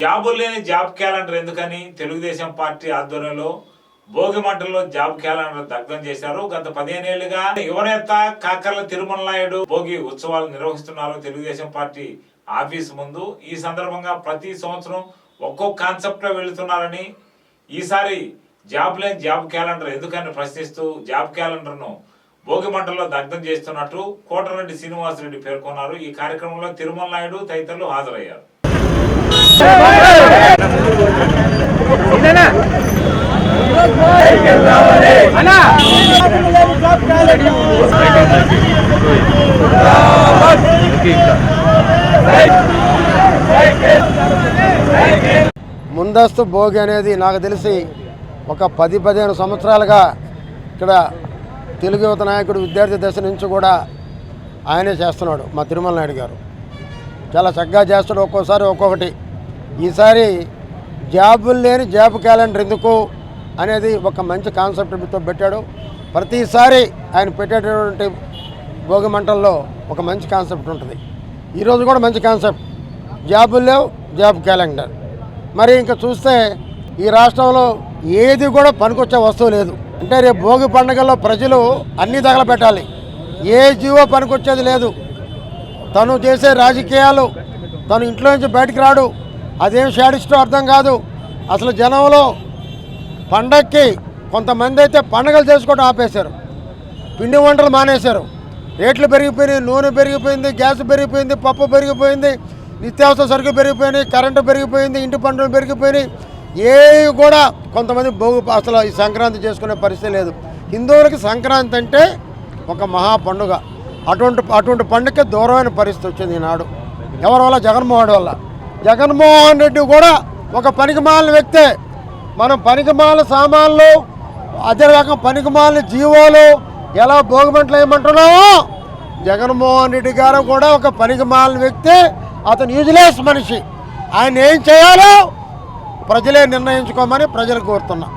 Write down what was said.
జాబులు లేని job calendar ఎందుకని తెలుగుదేశం పార్టీ ఆధ్వర్యంలో భోగి మంటల్లో జాబ్ క్యాలెండర్ దగ్ధం చేశారు. గత పదిహేనేళ్ళుగా యువనేత కాకర్ల తిరుమల నాయుడు భోగి ఉత్సవాలు నిర్వహిస్తున్నారు తెలుగుదేశం పార్టీ ఆఫీస్ ముందు. ఈ సందర్భంగా ప్రతి సంవత్సరం ఒక్కో కాన్సెప్ట్లో వెళుతున్నారని ఈసారి జాబ్ లేని జాబ్ క్యాలెండర్ ఎందుకని ప్రశ్నిస్తూ జాబ్ క్యాలెండర్ను భోగి మంటల్లో దగ్ధం చేస్తున్నట్టు కోటరెడ్డి శ్రీనివాసరెడ్డి పేర్కొన్నారు. ఈ కార్యక్రమంలో తిరుమల నాయుడు తదితరులు హాజరయ్యారు. ముందస్తు భోగి అనేది నాకు తెలిసి ఒక పది పదిహేను సంవత్సరాలుగా ఇక్కడ తెలుగు యువత నాయకుడు విద్యార్థి దశ నుంచి కూడా ఆయనే చేస్తున్నాడు మా తిరుమల నాయుడు గారు. చాలా చక్కగా చేస్తాడు ఒక్కోసారి ఒక్కొక్కటి. ఈసారి జాబులు లేని జాబ్ క్యాలెండర్ ఎందుకు అనేది ఒక మంచి కాన్సెప్ట్తో పెట్టాడు. ప్రతిసారి ఆయన పెట్టేటటువంటి భోగి మంటల్లో ఒక మంచి కాన్సెప్ట్ ఉంటుంది. ఈరోజు కూడా మంచి కాన్సెప్ట్. జాబులు లేవు జాబ్ క్యాలెండర్. మరి ఇంకా చూస్తే ఈ రాష్ట్రంలో ఏది కూడా పనికొచ్చే వస్తువు లేదు. అంటే రేపు భోగి పండుగలో ప్రజలు అన్నీ తగలబెట్టాలి ఏ జీవో పనికొచ్చేది లేదు. తను చేసే రాజకీయాలు తను ఇంట్లో నుంచి బయటకు రాడు. అదేం షాడిస్టో అర్థం కాదు. అసలు జనంలో పండక్కి కొంతమంది అయితే పండగలు చేసుకోవడం ఆపేశారు. పిండి వంటలు మానేశారు. రేట్లు పెరిగిపోయినాయి నూనె పెరిగిపోయింది గ్యాస్ పెరిగిపోయింది పప్పు పెరిగిపోయింది నిత్యావసర సరుకులు పెరిగిపోయినాయి కరెంటు పెరిగిపోయింది ఇంటి పన్నులు పెరిగిపోయినాయి. ఏవి కూడా కొంతమంది భోగి అసలు ఈ సంక్రాంతి చేసుకునే పరిస్థితి లేదు. హిందువులకి సంక్రాంతి అంటే ఒక మహా పండుగ. అటువంటి అటువంటి పండుగకి దూరమైన పరిస్థితి వచ్చింది ఈనాడు. ఎవరి వల్ల? జగన్మోహన్ వల్ల. జగన్మోహన్ రెడ్డి కూడా ఒక పనికిమాలిన వ్యక్తే. మనం పనికిమాల సామాన్లు అదే రకం పనికిమాలిన జీవోలు ఎలా భోగిమంటలు వేయమంటున్నామో జగన్మోహన్ రెడ్డి గారు కూడా ఒక పనికిమాలిన వ్యక్తి. అతను యూజ్లెస్ మనిషి. ఆయన ఏం చేయాలో ప్రజలే నిర్ణయించుకోమని ప్రజలు కోరుతున్నా.